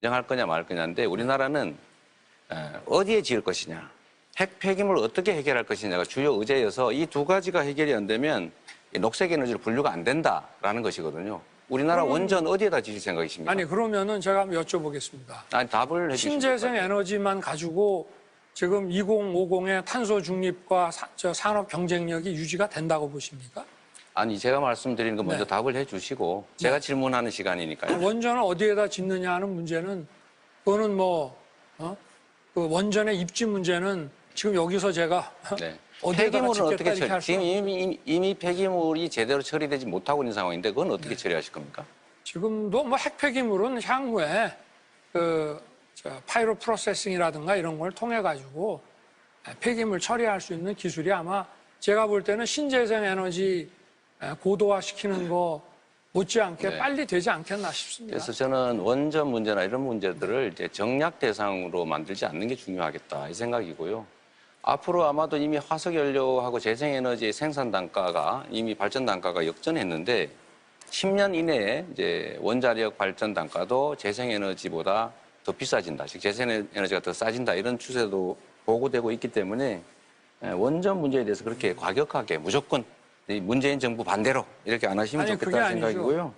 인정할 거냐 말 거냐인데 우리나라는 어, 어디에 지을 것이냐, 핵 폐기물을 어떻게 해결할 것이냐가 주요 의제여서 이 두 가지가 해결이 안 되면 이 녹색 에너지로 분류가 안 된다라는 것이거든요. 우리나라 원전 어디에다 지을 생각이십니까? 아니 그러면은 제가 한번 여쭤보겠습니다. 아니, 답을. 신재생 에너지만 가지고 지금 2050의 탄소 중립과 사- 저 산업 경쟁력이 유지가 된다고 보십니까? 아니 제가 말씀드리는 거 먼저 네. 답을 해주시고 제가 질문하는 시간이니까요. 원전을 어디에다 짓느냐 하는 문제는 그거는 뭐 어? 그 원전의 입지 문제는 지금 여기서 제가 네. 어디에다가 폐기물은 짓겠다 어떻게 이렇게 처리? 할 지금 없- 이미, 이미, 이미 폐기물이 제대로 처리되지 못하고 있는 상황인데 그건 네. 어떻게 처리하실 겁니까? 지금도 뭐 핵폐기물은 향후에 그 저, 파이로 프로세싱이라든가 이런 걸 통해 가지고 폐기물 처리할 수 있는 기술이 아마 제가 볼 때는 신재생 에너지 고도화 시키는 거 못지않게 네. 빨리 되지 않겠나 싶습니다. 그래서 저는 원전 문제나 이런 문제들을 이제 정략 대상으로 만들지 않는 게 중요하겠다 이 생각이고요. 앞으로 아마도 이미 화석 연료하고 재생 에너지의 생산 단가가 이미 발전 단가가 역전했는데 10년 이내에 이제 원자력 발전 단가도 재생 에너지보다 더 비싸진다. 즉 재생 에너지가 더 싸진다. 이런 추세도 보고되고 있기 때문에 예, 원전 문제에 대해서 그렇게 과격하게 무조건 이 문재인 정부 반대로 이렇게 안 하시면 아니, 좋겠다는. 생각이고요.